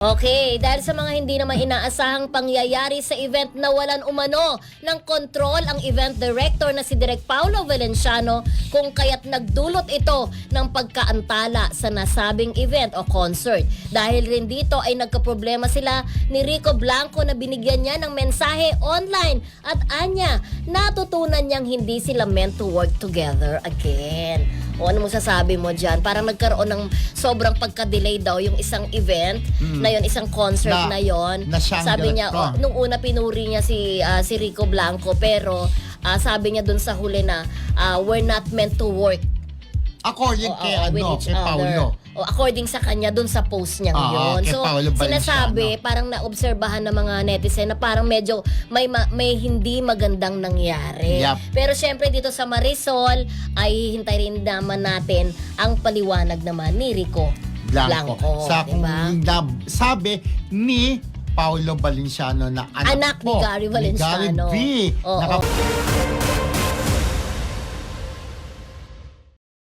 Okay, dahil sa mga hindi naman inaasahang pangyayari sa event na walan umano ng kontrol ang event director na si Direk Paulo Valenciano kung kaya't nagdulot ito ng pagkaantala sa nasabing event o concert. Dahil rin dito ay nagkaproblema sila ni Rico Blanco na binigyan niya ng mensahe online at anya natutunan niyang hindi sila meant to work together again. O ano mo sasabi mo dyan? Parang nagkaroon ng sobrang pagka-delay daw yung isang event na yon isang concert Na- na, yon. na siyang sabi niya, director. oh, nung una pinuri niya si, ah, si Rico Blanco pero ah, sabi niya dun sa huli na ah, we're not meant to work According Oo, kay oo, ano, with each kay other. Paulo. O, according sa kanya dun sa post niya Oo, ngayon. kay So, Paolo sinasabi, parang naobserbahan ng mga netizen na parang medyo may ma- may hindi magandang nangyari. Yup. Pero syempre dito sa Marisol ay hintay rin naman natin ang paliwanag naman ni Rico Blanco. Blanco. sa kung diba? na- sabi ni Paulo Valenciano na anak, Anak ni po, Gary Valenciano. Ni Gary V. Oo. Naka-